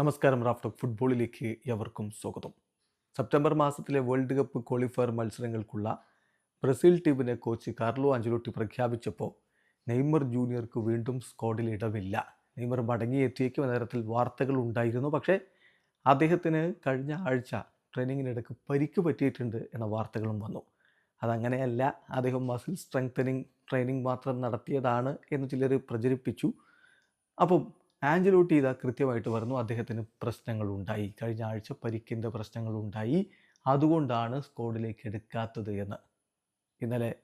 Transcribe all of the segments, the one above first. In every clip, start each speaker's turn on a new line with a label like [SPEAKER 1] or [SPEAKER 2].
[SPEAKER 1] നമസ്കാരം റാഫ്റ്റോക്ക് ഫുട്ബോളിലേക്ക് എവർക്കും സ്വാഗതം. സെപ്റ്റംബർ മാസത്തിലെ വേൾഡ് കപ്പ് ക്വാളിഫയർ മത്സരങ്ങൾക്കുള്ള ബ്രസീൽ ടീമിനെ കോച്ച് കാർലോ അഞ്ചലോട്ടി പ്രഖ്യാപിച്ചപ്പോൾ നെയ്മർ ജൂനിയർക്ക് വീണ്ടും സ്ക്വാഡിൽ ഇടമില്ല. നെയ്മർ മടങ്ങിയെത്തിയേക്കും എന്ന തരത്തിൽ വാർത്തകൾ ഉണ്ടായിരുന്നു. പക്ഷേ അദ്ദേഹത്തിന് കഴിഞ്ഞ ആഴ്ച ട്രെയിനിങ്ങിനിടയ്ക്ക് പരിക്ക് പറ്റിയിട്ടുണ്ട് എന്ന വാർത്തകളും വന്നു. അതങ്ങനെയല്ല അദ്ദേഹം മസിൽ സ്ട്രെങ്തനിങ് ട്രെയിനിങ് മാത്രം നടത്തിയതാണ് എന്ന് ചിലർ പ്രചരിപ്പിച്ചു. അപ്പം ആഞ്ചലോട്ടി ഇതാ കൃത്യമായിട്ട് പറഞ്ഞു അദ്ദേഹത്തിന് പ്രശ്നങ്ങളുണ്ടായി. കഴിഞ്ഞ ആഴ്ച പരിക്കിന്റെ പ്രശ്നങ്ങളുണ്ടായി. അതുകൊണ്ടാണ് സ്ക്വാഡിലേക്ക് എടുക്കാത്തത് എന്ന്. ഇന്നലെ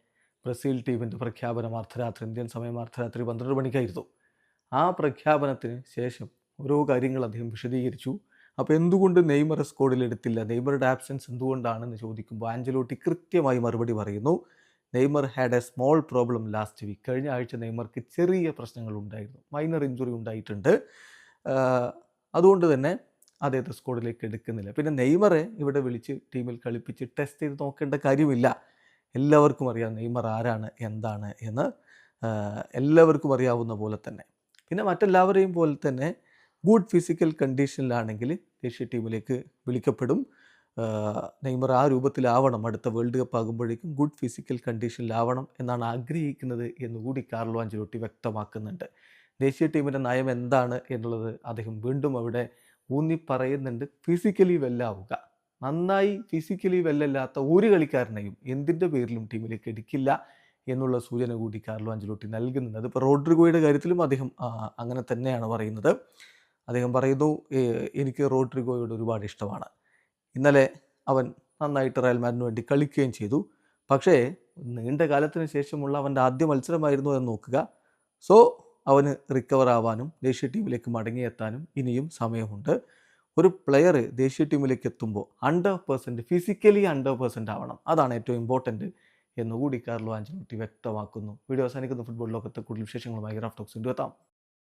[SPEAKER 1] ബ്രസീൽ ടീമിന്റെ പ്രഖ്യാപനം അർദ്ധരാത്രി ഇന്ത്യൻ സമയം അർദ്ധരാത്രി പന്ത്രണ്ട് മണിക്കായിരുന്നു. ആ പ്രഖ്യാപനത്തിന് ശേഷം ഓരോ കാര്യങ്ങൾ അദ്ദേഹം വിശദീകരിച്ചു. അപ്പോൾ എന്തുകൊണ്ട് നെയ്മർ സ്കോഡിൽ എടുത്തില്ല? നെയ്മറുടെ ആബ്സെൻസ് എന്തുകൊണ്ടാണെന്ന് ചോദിക്കുമ്പോൾ ആഞ്ചലോട്ടി കൃത്യമായി മറുപടി പറയുന്നു. Neymar had a small problem last week കഴിഞ്ഞ ആഴ്ച നെയ്മർക്ക് ചെറിയ പ്രശ്നങ്ങൾ ഉണ്ടായിരുന്നു മൈനർ ഇഞ്ചുറി ഉണ്ടായിട്ടുണ്ട് അതുകൊണ്ട് തന്നെ അദ്ദേഹത്തെ സ്കോഡിലേക്ക് എടുക്കുന്നില്ല. പിന്നെ നെയ്മറെ ഇവിടെ വിളിച്ച് ടീമിൽ കളിപ്പിച്ച് ടെസ്റ്റ് ചെയ്ത് നോക്കേണ്ട കാര്യമില്ല. എല്ലാവർക്കും അറിയാം നെയ്മർ ആരാണ് എന്താണ് എന്ന്. എല്ലാവർക്കും അറിയാവുന്ന പോലെ തന്നെ. പിന്നെ മറ്റെല്ലാവരെയും പോലെ തന്നെ ഗുഡ് ഫിസിക്കൽ കണ്ടീഷനിലാണെങ്കിൽ ദേശീയ ടീമിലേക്ക് വിളിക്കപ്പെടും. നെയ്മർ ആ രൂപത്തിലാവണം അടുത്ത വേൾഡ് കപ്പ് ആകുമ്പോഴേക്കും ഗുഡ് ഫിസിക്കൽ കണ്ടീഷനിലാവണം എന്നാണ് ആഗ്രഹിക്കുന്നത് എന്നുകൂടി കാർലോ അഞ്ചലോട്ടി വ്യക്തമാക്കുന്നുണ്ട്. ദേശീയ ടീമിന്റെ നയം എന്താണ് എന്നുള്ളത് അദ്ദേഹം വീണ്ടും അവിടെ ഊന്നി പറയുന്നുണ്ട്. ഫിസിക്കലി വെല്ലാവുക നന്നായി ഫിസിക്കലി വെല്ലല്ലാത്ത ഒരു കളിക്കാരനെയും എന്തിന്റെ പേരിലും ടീമിലേക്ക് എടുക്കില്ല എന്നുള്ള സൂചന കൂടി കാർലോ അഞ്ചലോട്ടി നൽകുന്നുണ്ട്. അതിപ്പോൾ റോഡ്രിഗോയുടെ കാര്യത്തിലും അദ്ദേഹം അങ്ങനെ തന്നെയാണ് പറയുന്നത്. അദ്ദേഹം പറയുന്നു എനിക്ക് റോഡ്രിഗോയോട് ഒരുപാട് ഇഷ്ടമാണ്. ഇന്നലെ അവൻ നന്നായിട്ട് റയൽ മാഡിന് വേണ്ടി കളിക്കുകയും ചെയ്തു. പക്ഷേ നീണ്ട കാലത്തിന് ശേഷമുള്ള അവന്റെ ആദ്യ മത്സരമായിരുന്നു എന്ന് നോക്കുക. സോ അവന് റിക്കവർ ആവാനും ദേശീയ ടീമിലേക്ക് മടങ്ങിയെത്താനും ഇനിയും സമയമുണ്ട്. ഒരു പ്ലെയർ ദേശീയ ടീമിലേക്ക് എത്തുമ്പോൾ hundred percent physically hundred percent ആവണം. അതാണ് ഏറ്റവും ഇമ്പോർട്ടന്റ് എന്നുകൂടി കാർലോ ആഞ്ചലോട്ടി വ്യക്തമാക്കുന്നു. വീഡിയോ അവസാനിക്കുന്ന. ഫുട്ബോൾ ലോകത്തെ കൂടുതൽ വിശേഷങ്ങളുമായി ഗ്രാഫ് ടോക്സ് എത്താം.